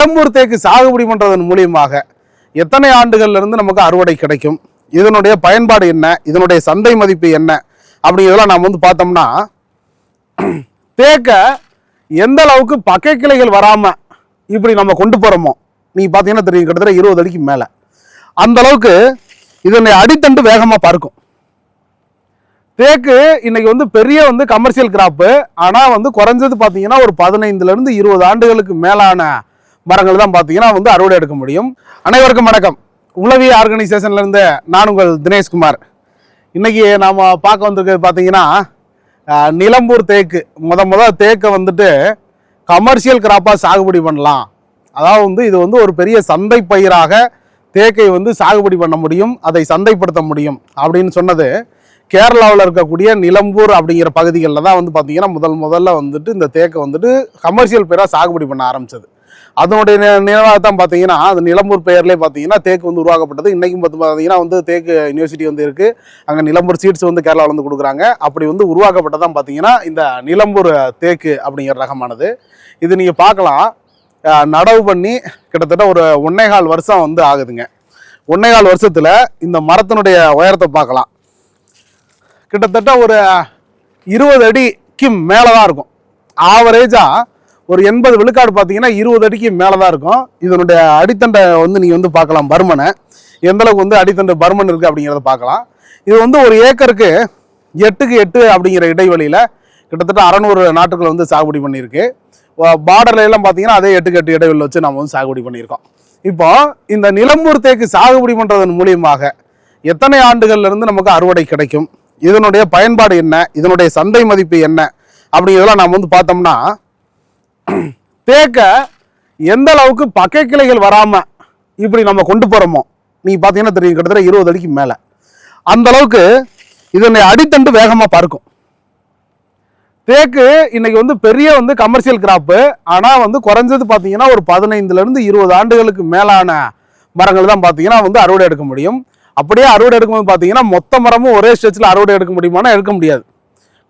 கடம்பூர் தேக்கு சாகுபடி பண்ணுறதன் மூலியமாக எத்தனை ஆண்டுகள்லேருந்து நமக்கு அறுவடை கிடைக்கும்? இதனுடைய பயன்பாடு என்ன? இதனுடைய சந்தை மதிப்பு என்ன? அப்படிங்கிறதெல்லாம் நாம் வந்து பார்த்தோம்னா தேக்க எந்த அளவுக்கு பக்கை கிளைகள் வராமல் இப்படி நம்ம கொண்டு போகிறோமோ நீங்கள் பார்த்தீங்கன்னா தெரியும் கிட்டத்தட்ட இருபது அடிக்கு மேலே. அந்த அளவுக்கு இதனுடைய அடித்தண்டு வேகமாக பறக்கும். தேக்கு இன்னைக்கு வந்து பெரிய வந்து கமர்ஷியல் கிராப்பு ஆனால் வந்து குறைஞ்சது பார்த்தீங்கன்னா ஒரு பதினைந்துலேருந்து இருபது ஆண்டுகளுக்கு மேலான மரங்கள் தான் பார்த்தீங்கன்னா வந்து அறுவடை எடுக்க முடியும். அனைவருக்கும் வணக்கம். உளவி ஆர்கனைசேஷன்லேருந்து நான் உங்கள் தினேஷ்குமார். இன்றைக்கி நாம் பார்க்க வந்திருக்கிறது பார்த்தீங்கன்னா நிலம்பூர் தேக்கு. முத முத தேக்கை வந்துட்டு கமர்ஷியல் கிராப்பாக சாகுபடி பண்ணலாம். அதாவது வந்து இது வந்து ஒரு பெரிய சந்தை பயிராக தேக்கை வந்து சாகுபடி பண்ண முடியும் அதை சந்தைப்படுத்த முடியும் அப்படின்னு சொன்னது கேரளாவில் இருக்கக்கூடிய நிலம்பூர் அப்படிங்கிற பகுதிகளில் தான் வந்து பார்த்திங்கன்னா முதல் முதல்ல வந்துட்டு இந்த தேக்கை வந்துட்டு கமர்ஷியல் பேராக சாகுபடி பண்ண ஆரம்பிச்சது. அதனுடைய நி- நினைவாக தான் பார்த்தீங்கன்னா அது நிலம்பூர் பெயர்லேயே பார்த்தீங்கன்னா தேக்கு வந்து உருவாக்கப்பட்டது. இன்றைக்கும் பார்த்து பார்த்தீங்கன்னா வந்து தேக்கு யூனிவர்சிட்டி வந்து இருக்குது அங்கே நிலம்பூர் சீட்ஸ் வந்து கேரளாவில் வந்து கொடுக்குறாங்க. அப்படி வந்து உருவாக்கப்பட்டதான் பார்த்தீங்கன்னா இந்த நிலம்பூர் தேக்கு அப்படிங்கிற ரகமானது. இது நீங்கள் பார்க்கலாம். நடவு பண்ணி கிட்டத்தட்ட ஒரு ஒன்னேகால் வருஷம் வந்து ஆகுதுங்க. ஒன்னேகால் வருஷத்தில் இந்த மரத்தினுடைய உயரத்தை பார்க்கலாம். கிட்டத்தட்ட ஒரு இருபது அடிக்கு மேலே தான் இருக்கும். ஆவரேஜாக ஒரு எண்பது விழுக்காடு பார்த்தீங்கன்னா இருபது அடிக்கு மேலே தான் இருக்கும். இதனுடைய அடித்தண்டை வந்து நீங்கள் வந்து பார்க்கலாம் பர்மனை. எந்த அளவுக்கு வந்து அடித்தண்டு பர்மன் இருக்குது அப்படிங்கிறத பார்க்கலாம். இது வந்து ஒரு ஏக்கருக்கு எட்டுக்கு எட்டு அப்படிங்கிற இடைவெளியில் கிட்டத்தட்ட அறநூறு நாட்டுகள் வந்து சாகுபடி பண்ணியிருக்கு. பார்டர்லாம் எல்லாம் பார்த்தீங்கன்னா அதே எட்டுக்கு எட்டு இடைவெளியில் வச்சு நம்ம வந்து சாகுபடி பண்ணியிருக்கோம். இப்போ இந்த நிலம்பூர் தேக்கு சாகுபடி பண்ணுறதன் மூலியமாக எத்தனை ஆண்டுகள்லேருந்து நமக்கு அறுவடை கிடைக்கும்? இதனுடைய பயன்பாடு என்ன? இதனுடைய சந்தை மதிப்பு என்ன? அப்படிங்கிறதெல்லாம் நாம் வந்து பார்த்தோம்னா தேக்க எந்த அளவுக்கு பக்கை கிளைகள் வராமல் இப்படி நம்ம கொண்டு போகிறோமோ நீங்கள் பார்த்தீங்கன்னா தெரியும் கிட்டத்தட்ட இருபது அடிக்கு மேலே. அந்த அளவுக்கு இதனை அடித்தண்டு வேகமாக பறக்கும். தேக்கு இன்னைக்கு வந்து பெரிய வந்து கமர்ஷியல் கிராப்பு ஆனால் வந்து குறைஞ்சது பார்த்தீங்கன்னா ஒரு பதினைந்துலேருந்து இருபது ஆண்டுகளுக்கு மேலான மரங்கள் தான் பார்த்தீங்கன்னா வந்து அறுவடை எடுக்க முடியும். அப்படியே அறுவடை எடுக்கும்போது பார்த்தீங்கன்னா மொத்த மரமும் ஒரே ஸ்டெச்சில் அறுவடை எடுக்க முடியுமானா எடுக்க முடியாது.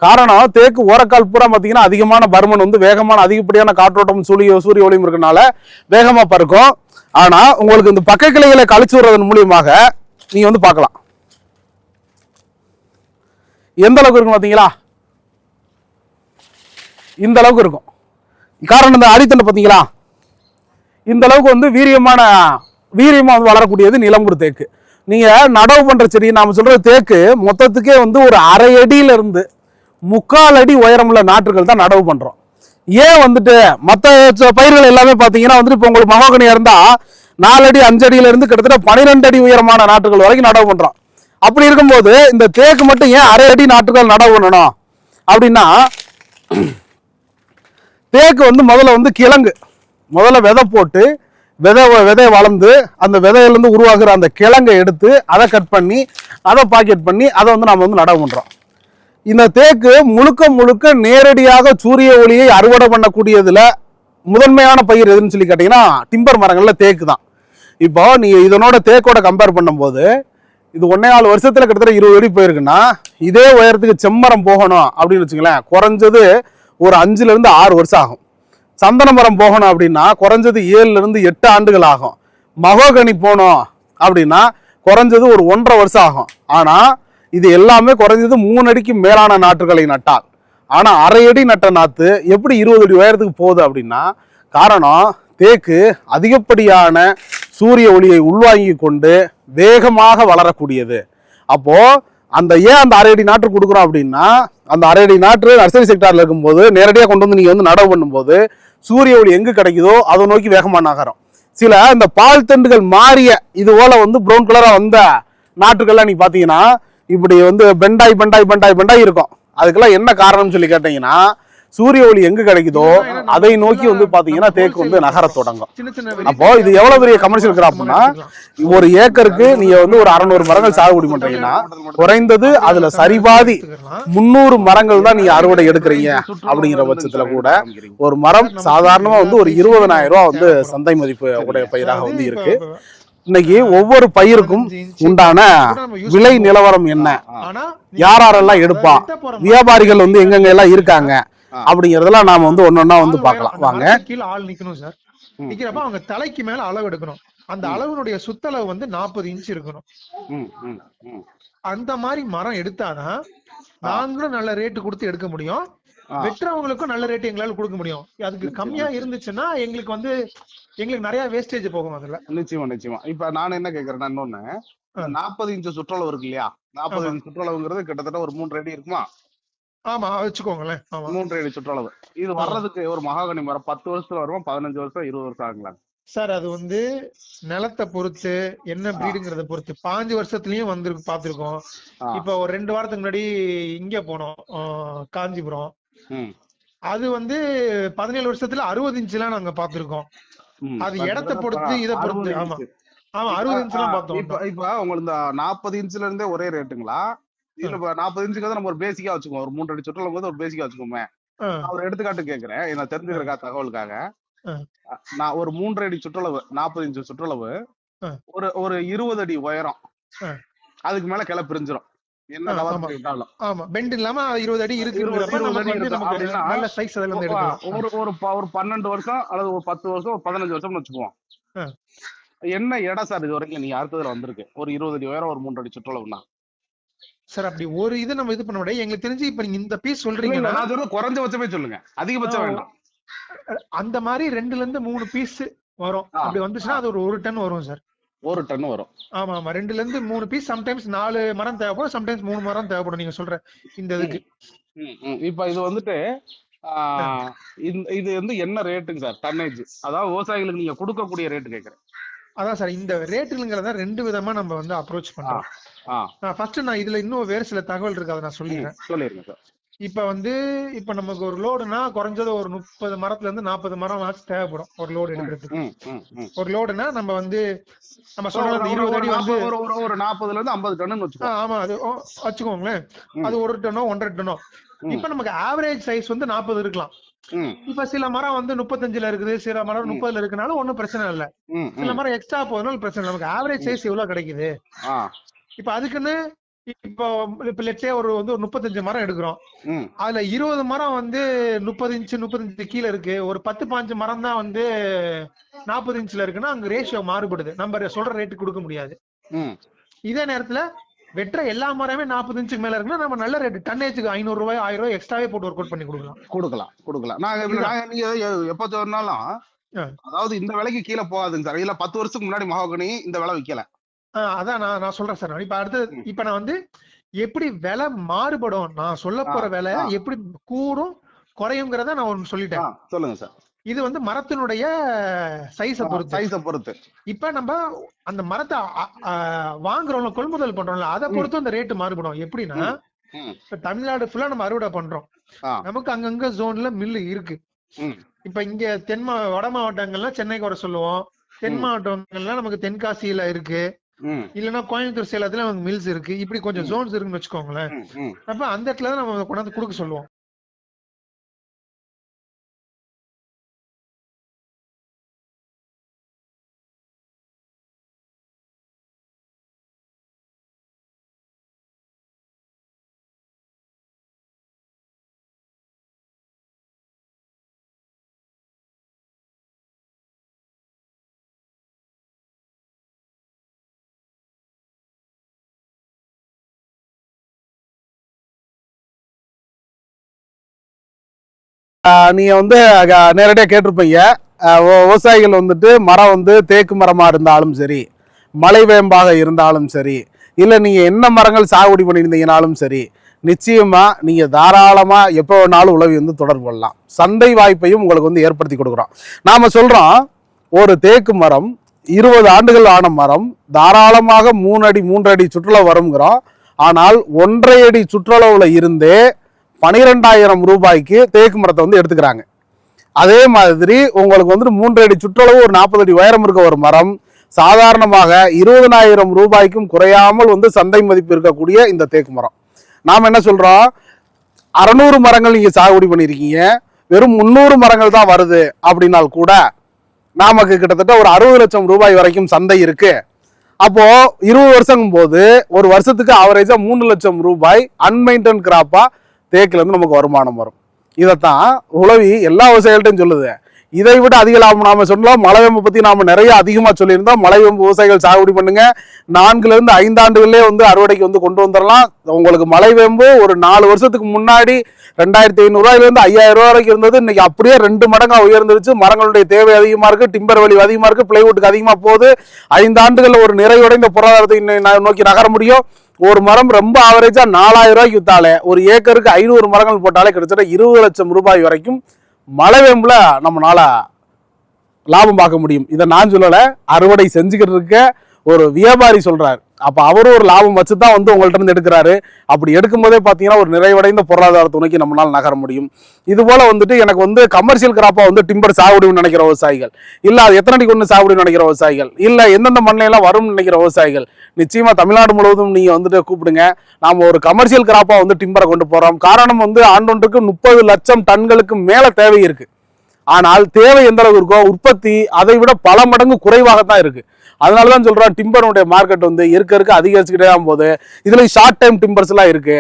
காரணம் தேக்கு ஓரக்கால் பூரா பார்த்தீங்கன்னா அதிகமான பருமன் வந்து வேகமான அதிகப்படியான காற்றோட்டம் சூரிய சூரிய ஒளியும் இருக்கனால வேகமாக பறக்கும். ஆனால் உங்களுக்கு இந்த பக்க கிளைகளை கழிச்சு விடுறதன் மூலியமாக நீங்கள் வந்து பார்க்கலாம். எந்த அளவுக்கு இருக்கும் பார்த்தீங்களா இந்த அளவுக்கு இருக்கும். காரணம் இந்த அடித்தண்டை பார்த்தீங்களா இந்த அளவுக்கு வந்து வீரியமான வீரியமாக வந்து வளரக்கூடியது நிலம்பூர் தேக்கு. நீங்கள் நடவு பண்ணுற செடி நாம் சொல்கிற தேக்கு மொத்தத்துக்கே வந்து ஒரு அரை அடியிலிருந்து முக்கால் அடி உயரமுள்ள நாற்றுகள் தான் நடவு பண்றோம். ஏன் வந்துட்டு மற்ற பயிர்கள் எல்லாமே பார்த்தீங்கன்னா வந்துட்டு இப்போ உங்களுக்கு மகோகனியா இருந்தா நாலு அடி அஞ்சு அடியில இருந்து கிட்டத்தட்ட பன்னிரெண்டு அடி உயரமான நாற்றுகள் வரைக்கும் நடவு பண்றோம். அப்படி இருக்கும்போது இந்த தேக்கு மட்டும் ஏன் அரை அடி நாற்றுகள் நடவு பண்ணணும்? அப்படின்னா தேக்கு வந்து முதல்ல வந்து கிழங்கு. முதல்ல விதை போட்டு விதை விதை வளர்ந்து அந்த விதையிலேருந்து உருவாகிற அந்த கிழங்கை எடுத்து அதை கட் பண்ணி அதை பாக்கெட் பண்ணி அதை வந்து நம்ம வந்து நடவு பண்ணுறோம் இந்த தேக்கு முழுக்க முழுக்க நேரடியாக சூரிய ஒளியை அறுவடை பண்ணக்கூடியதுல முதன்மையான பயிர் எதுன்னு சொல்லி கேட்டீங்கன்னா டிம்பர் மரங்கள்ல தேக்கு தான். இப்போ நீ இதனோட தேக்கோட கம்பேர் பண்ணும்போது இது ஒன்னே நாலு வருஷத்துல கிட்டத்தட்ட இருபது அடி போயிருக்குன்னா இதே உயரத்துக்கு செம்மரம் போகணும் அப்படின்னு வச்சுங்களேன் குறைஞ்சது ஒரு அஞ்சுல இருந்து ஆறு வருஷம் ஆகும். சந்தன மரம் போகணும் அப்படின்னா குறைஞ்சது ஏழுல இருந்து எட்டு ஆண்டுகள் ஆகும். மகோகனி போனோம் அப்படின்னா குறைஞ்சது ஒரு ஒன்றரை வருஷம் ஆகும். ஆனா இது எல்லாமே குறைஞ்சது மூணு அடிக்கு மேலான நாற்றுகளை நட்டால். ஆனால் அரை அடி நட்ட நாற்று எப்படி இருபது அடி உயரத்துக்கு போகுது அப்படின்னா காரணம் தேக்கு அதிகப்படியான சூரிய ஒளியை உள்வாங்கி கொண்டு வேகமாக வளரக்கூடியது. அப்போது அந்த ஏன் அந்த அரை அடி நாற்று கொடுக்குறோம் அப்படின்னா அந்த அரை அடி நாற்று நர்சரி செக்டாரில் இருக்கும்போது நேரடியாக கொண்டு வந்து நீங்கள் வந்து நடவு பண்ணும்போது சூரிய ஒளி எங்கே கிடைக்குதோ அதை நோக்கி வேகமாக நகரும். சில இந்த பால் தண்டுகள் மாறிய இது போல் வந்து ப்ரௌன் கலராக வந்த நாற்றுக்கள்லாம் நீங்கள் பார்த்தீங்கன்னா இப்படி வந்து பெண்டாய் பெண்டாய் பெண்டாய் பெண்டாய் இருக்கும். அதுக்கெல்லாம் என்ன காரணம்னு சொல்லி கேட்டீங்கன்னா சூரிய ஒளி எங்க கிடைக்குதோ அதை நோக்கி வந்து பாத்தீங்கன்னா தேக்கு வந்து நகர தொடங்கும். அப்போ இது எவ்வளவு பெரிய கமர்ஷியல் கிராப்னா ஒரு ஏக்கருக்கு நீங்க வந்து ஒரு அறநூறு மரங்கள் சாகுபடி பண்றீங்கன்னா குறைந்தது அதுல சரிபாதி முந்நூறு மரங்கள் தான் நீங்க அறுவடை எடுக்கிறீங்க அப்படிங்கிற பட்சத்துல கூட ஒரு மரம் சாதாரணமா வந்து ஒரு இருபதனாயிரம் ரூபாய் வந்து சந்தை மதிப்பு உடைய பயிராக வந்து இருக்கு. இன்னைக்கு ஒவ்வொரு பயிருக்கும் உண்டான விலை நிலவரம் என்ன? யார் யாரெல்லாம் எடுப்பா? வியாபாரிகள் வந்து எங்கெங்க எல்லாம் இருக்காங்க? அப்படிங்கறதெல்லாம் நாம வந்து ஒன்னொன்னா வந்து பார்க்கலாம். வாங்க. கீழ ஆள் நிக்கணும் சார். நிக்கிறப்ப அவங்க தலைக்கு மேல அளவு எடுக்கணும். அந்த அளவினுடைய சுத்தளவு வந்து நாற்பது இன்ச் இருக்கணும். அந்த மாதிரி மரம் எடுத்தாதான் நாங்களும் நல்ல ரேட்டு கொடுத்து எடுக்க முடியும். வெட்டுறவங்களுக்கும் நல்ல ரேட் எங்களால கொடுக்க முடியும். அதுக்கு கம்மியா இருந்துச்சுன்னா எங்களுக்கு வந்து எங்களுக்கு நிறைய வேஸ்டேஜ் போகும் அதுல. நிச்சயமா நிச்சயமா. இப்ப நான் என்ன கேக்குறேன்னா இன்னொன்னு. நாற்பது இன்ச்சு சுற்றளவு இருக்கு இல்லையா? நாற்பது ஆமா. இன்ச் சுற்றளவுங்கிறது கிட்டத்தட்ட ஒரு மூன்று அடி இருக்குமா? ஆமா வச்சுக்கோங்களேன். மூன்று அடி சுற்றளவு. இது வர்றதுக்கு ஒரு மகாகனி மரம் பத்து வருஷத்துல வருமா பதினஞ்சு வருஷம் இருபது வருஷம் ஆகலாம் சார் அது வந்து நிலத்தை பொறுத்து என்ன பிரீடுங்கிறத பொறுத்து. பாஞ்சு வருஷத்துலயும் வந்து பாத்துருக்கோம். இப்ப ஒரு ரெண்டு வாரத்துக்கு முன்னாடி இங்க போனோம் காஞ்சிபுரம். அது வந்து பதினேழு வருஷத்துல அறுபது இன்ச்லாம் நாங்க பாத்துருக்கோம். அது இடத்தை பொறுத்து இதை பொறுத்து ஆமா. அறுபது இன்ச்லாம் ஆ, பார்த்தோம். இப்ப இப்ப உங்களுக்கு இந்த நாற்பது இன்ச்ல இருந்தே ஒரே ரேட்டுங்களா? இல்ல இப்ப நாற்பது இன்ச்சுக்கு நம்ம ஒரு பேசிக்கா வச்சுக்கோம் ஒரு மூன்று அடி வந்து ஒரு பேசிக்கா வச்சுக்கோமே ஒரு எடுத்துக்காட்டு கேக்குறேன். நான் தெரிஞ்சுக்கிறக்கா தகவலுக்காக. நான் ஒரு மூன்று அடி சுற்றளவு நாற்பது இன்ச்சு சுற்றளவு. ஒரு ஒரு இருபது அடி உயரம். அதுக்கு மேல கிளை கவர் ஆமா. பெண்ட் இல்லாம இருபது அடி இருக்கு. ஒரு ஒரு ஒரு பன்னெண்டு வருஷம் அல்லது ஒரு பத்து வருஷம் ஒரு பதினஞ்சு வருஷம்னு வச்சுக்குவோம். என்ன இடம் சார் இது வரைக்கும் நீங்க அடுத்ததுல வந்திருக்கு? ஒரு இருபது அடி உயரம் ஒரு மூன்று அடி சுற்றளவுனா சார் அப்படி ஒரு இது நம்ம இது பண்ண முடியாது. எங்களுக்கு தெரிஞ்சு இப்ப நீங்க இந்த பீஸ் சொல்றது குறைஞ்சபட்சமே சொல்லுங்க. அதிகபட்சம் வேண்டாம். அந்த மாதிரி ரெண்டுல இருந்து மூணு பீஸ் வரும். அப்படி வந்துச்சுன்னா அது ஒரு ஒரு டன் வரும் சார். ஒரு டன் வரும். ஆமா ஆமா. ரெண்டுல இருந்து மூணு பீஸ் சம்டைம்ஸ் நாலு மரம் தேவைப்படும் சம்டைம்ஸ் மூணு மரம் தேவைப்படும் நீங்க சொல்ற இந்த இதுக்கு. இப்ப இது வந்துட்டு இது வந்து என்ன ரேட்டுங்க சார்? டன்னேஜ் அதாவது விவசாயிகளுக்கு நீங்க கொடுக்கக்கூடிய ரேட்டு கேக்குறேன். அதான் சார் இந்த ரேட்டுங்கிறத ரெண்டு விதமா நம்ம வந்து அப்ரோச் பண்றோம். ஃபர்ஸ்ட் நான் இதுல இன்னும் வேறு சில தகவல் இருக்கு அதை நான் சொல்லிடுறேன். சொல்லிருங்க சார். இப்ப வந்து இப்ப நமக்கு ஒரு லோடுனா குறைஞ்சது ஒரு முப்பது மரத்துல இருந்து நாற்பது மரம் தேவைப்படும். ஒரு லோடு எடுக்கிறதுக்கு. ஒரு லோடுனா நம்ம வந்து நம்ம ஒரு- சொல்ற அந்த ஒரு- இருபது அடி வந்து ஒரு- நாற்பதுல இருந்து ஐம்பது வச்சுக்கோ. ஆமா அது வச்சுக்கோங்களேன். அது ஒரு டன்னோ ஒன்றரை டன்னோ. ம். இப்ப நமக்கு ஆவரேஜ் சைஸ் வந்து நாற்பது இருக்கலாம். இப்ப சில மரம் வந்து முப்பத்தஞ்சுல இருக்குது சில மரம். முப்பதுல இருக்கனால ஒண்ணும் பிரச்சனை இல்ல. சில. மரம் எக்ஸ்ட்ரா போகுதுனால பிரச்சனை நமக்கு ஆவரேஜ் சைஸ் எவ்வளவு கிடைக்குது? இப்ப அதுக்குன்னு இப்போ இப்ப லெட்ஸே ஒரு வந்து ஒரு முப்பத்தஞ்சு மரம் எடுக்கிறோம். அதுல இருபது மரம் வந்து முப்பது இன்ச்சு முப்பத்தஞ்சு கீழே இருக்கு. ஒரு பத்து பாஞ்சு மரம் தான் வந்து நாற்பது இன்ச்ல இருக்குன்னா அங்க ரேஷியோ மாறுபடுது. நம்ம சொல்ற ரேட்டு கொடுக்க முடியாது. இதே நேரத்துல வெட்டுற எல்லா மரமே நாற்பது இன்ச்சுக்கு மேல இருக்குன்னா நம்ம நல்ல ரேட் டன்னேஜுக்கு ஐநூறு ரூபாய் ஆயிரம் ரூபாய் எக்ஸ்ட்ராவே போட்டு ஒர்க் அவுட் பண்ணி கொடுக்கலாம். கொடுக்கலாம் கொடுக்கலாம். நாங்க நாங்க எப்ப சொன்னாலும். அதாவது இந்த விலைக்கு கீழே போகாதுங்க சார். இல்ல பத்து வருஷத்துக்கு முன்னாடி மகாகனி இந்த விலை விக்கல. அதான் நான் நான் சொல்றேன் சார். இப்ப அடுத்து. இப்ப நான் வந்து எப்படி விலை மாறுபடும் நான் சொல்ல போற விலை. எப்படி கூடும் குறையுங்கிறத நான் ஒன்னு சொல்லிட்டேன். சொல்லுங்க சார். இது வந்து மரத்தினுடைய சைஸ பொறுத்து. சைஸ பொறுத்து. இப்ப நம்ம அந்த மரத்தை வாங்குறோம்ல கொள்முதல் பண்றோம்ல அதை பொறுத்து அந்த ரேட்டு மாறுபடும். எப்படின்னா இப்ப தமிழ்நாடு ஃபுல்லா நம்ம அறுவடை பண்றோம். நமக்கு அங்கங்க ஜோன்ல மில்லு இருக்கு. இப்ப இங்க தென் வட மாவட்டங்கள்ல சென்னைக்கு வர சொல்லுவோம். தென் ம். மாவட்டங்கள்ல நமக்கு தென்காசியில இருக்கு. இல்லைன்னா கோயம்புத்தூர் சேலத்துல நமக்கு மில்ஸ் இருக்கு இப்படி கொஞ்சம். ஜோன்ஸ் இருக்குன்னு வச்சுக்கோங்களேன். அப்ப அந்த இடத்துல தான் நம்ம கொண்டாந்து கொடுக்க சொல்லுவோம் நீங்கள் வந்து நேரடியாக கேட்டிருப்பீங்க. விவசாயிகள் வந்துட்டு மரம் வந்து தேக்கு மரமாக இருந்தாலும் சரி மலை வேம்பாக இருந்தாலும் சரி இல்லை நீங்கள் என்ன மரங்கள் சாகுபடி பண்ணியிருந்தீங்கனாலும் சரி நிச்சயமாக நீங்கள் தாராளமாக எப்போ வேணாலும் உழவி வந்து தொடர்பு கொள்ளலாம். சந்தை வாய்ப்பையும் உங்களுக்கு வந்து ஏற்படுத்தி கொடுக்குறோம். நாம் சொல்கிறோம் ஒரு தேக்கு மரம் இருபது ஆண்டுகள் ஆன மரம் தாராளமாக மூணு அடி மூன்று அடி சுற்றுலா வருங்கிறோம் ஆனால் ஒன்றரை அடி சுற்றளவுல இருந்தே பனிரெண்டாயிரம் ரூபாய்க்கு தேக்கு மரத்தை வந்து எடுத்துக்கிறாங்க. அதே மாதிரி உங்களுக்கு வந்துட்டு மூன்று அடி சுற்றளவு ஒரு நாற்பது அடி உயரம் இருக்க ஒரு மரம் சாதாரணமாக இருபதனாயிரம் ரூபாய்க்கும் குறையாமல் வந்து சந்தை மதிப்பு இருக்கக்கூடிய இந்த தேக்கு மரம். நாம் என்ன சொல்கிறோம் அறநூறு மரங்கள் நீங்கள் சாகுபடி பண்ணியிருக்கீங்க. வெறும் முந்நூறு மரங்கள் தான் வருது அப்படின்னால் கூட நமக்கு கிட்டத்தட்ட ஒரு அறுபது லட்சம் ரூபாய் வரைக்கும் சந்தை இருக்கு. அப்போ இருபது வருஷங்கும் போது ஒரு வருஷத்துக்கு ஆவரேஜாக மூணு லட்சம் ரூபாய் அன்மெயின்டன் கிராப்பா தேக்கிலேருந்து நமக்கு வருமானம் வரும். இதைத்தான் உழவி எல்லா விவசாயிகள்ட்டையும் சொல்லுது. இதை விட அதிக லாபம் நாம சொல்லலாம் மலைவேம்பு பத்தி நாம நிறைய அதிகமா சொல்லியிருந்தோம். மலைவேம்பு விவசாயிகள் சாகுபடி பண்ணுங்க. நான்குல இருந்து ஐந்தாண்டுகளிலே வந்து அறுவடைக்கு வந்து கொண்டு வந்துடலாம் உங்களுக்கு மலைவேம்பு ஒரு நாலு வருஷத்துக்கு முன்னாடி ரெண்டாயிரத்தி ஐநூறுரூவாயிலேருந்து இருந்து ஐயாயிரம் ரூபாய் வரைக்கும் இருந்தது. இன்னைக்கு அப்படியே ரெண்டு மடங்கா உயர்ந்துருச்சு. மரங்களுடைய தேவை அதிகமா இருக்கு. டிம்பர் வலி அதிகமா இருக்கு. பிளைவுட்டுக்கு அதிகமா போகுது. ஐந்து ஒரு நிறைவடைந்த பொருளாதாரத்தை நோக்கி நகர முடியும். ஒரு மரம் ரொம்ப ஆவரேஜா நாலாயிரம் ரூபாய்க்கு வித்தாலே ஒரு ஏக்கருக்கு ஐநூறு மரங்கள் போட்டாலே கிட்டத்தட்ட இருபது லட்சம் ரூபாய் வரைக்கும் மழை வேம்புல நம்மளால லாபம் பார்க்க முடியும். இதை நான் சொல்லல அறுவடை செஞ்சுக்கிட்டு இருக்க ஒரு வியாபாரி சொல்றாரு. அப்ப அவரும் ஒரு லாபம் வச்சு தான் வந்து உங்கள்ட்ட இருந்து எடுக்கிறாரு. அப்படி எடுக்கும்போதே பாத்தீங்கன்னா ஒரு நிறைவடைந்த பொருளாதார துணைக்கு நம்மளால நகர முடியும். இது போல வந்துட்டு எனக்கு வந்து கமர்ஷியல் கிராப்பா வந்து டிம்பர் சாகுடின்னு நினைக்கிற விவசாயிகள் இல்ல அது எத்தனை அடிக்கு ஒன்று சாகுடின்னு நினைக்கிற விவசாயிகள் இல்ல எந்தெந்த மண்ணையெல்லாம் வரும்னு நினைக்கிற விவசாயிகள் நிச்சயமாக தமிழ்நாடு முழுவதும் நீங்கள் வந்துட்டு கூப்பிடுங்க. நாம் ஒரு கமர்ஷியல் கிராப்பாக வந்து டிம்பரை கொண்டு போகிறோம் காரணம் வந்து ஆண்டொன்றுக்கு முப்பது லட்சம் டன்களுக்கு மேலே தேவை இருக்குது ஆனால் தேவை எந்த அளவுக்கு இருக்கோ உற்பத்தி அதை விட பல மடங்கு குறைவாக தான் இருக்கு. அதனால தான் சொல்கிறோம் டிம்பருடைய மார்க்கெட் வந்து இருக்க இருக்க அதிகரிச்சுக்கிட்டே தான் போகுது. இதுல ஷார்ட் டைம் டிம்பர்ஸ் எல்லாம் இருக்கு.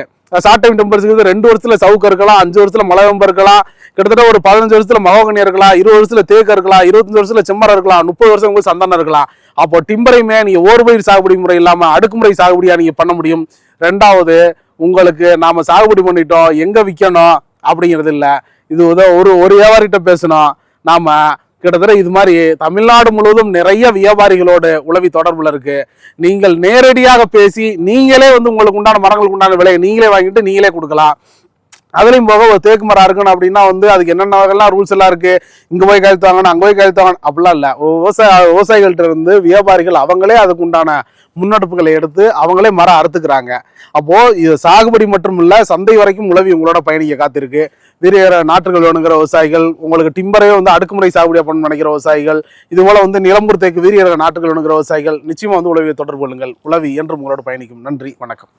ஷார்ட் டைம் டிம்பர்ஸ் ரெண்டு வருஷத்துல சவுக்கு இருக்கலாம் அஞ்சு வருஷத்துல மலைவம்பு இருக்கலாம். கிட்டத்தட்ட ஒரு பதினஞ்சு வருஷத்துல மகோகனி இருக்கலாம் இருபது வருஷத்துல தேக்கு இருக்கலாம் இருபத்தஞ்சு வருஷத்துல செம்மரம் இருக்கலாம் முப்பது வருஷம் உங்களுக்கு சந்தானம் இருக்கலாம். அப்போ டிம்பரையுமே நீங்க ஓர்பயிர் சாகுபடி முறை இல்லாம அடுக்குமுறை சாகுபடியா நீங்க பண்ண முடியும். ரெண்டாவது உங்களுக்கு நாம சாகுபடி பண்ணிட்டோம் எங்க விற்கணும் அப்படிங்கிறது இல்ல. இது ஒரு ஒரு வியாபாரிகிட்ட பேசணும். நாம கிட்டத்தட்ட இது மாதிரி தமிழ்நாடு முழுவதும் நிறைய வியாபாரிகளோடு உளவி தொடர்புல இருக்கு. நீங்கள் நேரடியாக பேசி நீங்களே வந்து உங்களுக்கு உண்டான மரங்களுக்கு உண்டான விலையை நீங்களே வாங்கிட்டு நீங்களே கொடுக்கலாம். அதுலேயும் போக ஒரு தேக்கு மரம் இருக்கணும் அப்படின்னா வந்து அதுக்கு என்னென்ன வகைலாம் ரூல்ஸ் எல்லாம் இருக்கு? இங்கே போய் கழுத்து வாங்கணும் அங்கே போய் கழுத்து வாங்கணும். அப்படிலாம் இல்லை. விவசாய விவசாயிகள்கிட்ட இருந்து வியாபாரிகள் அவங்களே அதுக்கு உண்டான முன்னெடுப்புகளை எடுத்து அவங்களே மரம் அறுத்துக்கிறாங்க. அப்போது இது சாகுபடி மட்டும் இல்லை சந்தை வரைக்கும் உழவி உங்களோட பயணிக்க காத்திருக்கு. வேறு நாற்றுகள் வேணுங்கிற விவசாயிகள் உங்களுக்கு டிம்பரே வந்து அடுக்குமுறை சாகுபடியாக பண்ண நினைக்கிற விவசாயிகள் இது போல வந்து நிலம்பூர் தேக்கு வீரிய நாட்டுகள் வேணுங்கிற விவசாயிகள் நிச்சயமாக வந்து உழவியை தொடர்பு கொள்ளுங்கள். உழவி என்று உங்களோட பயணிக்கும். நன்றி வணக்கம்.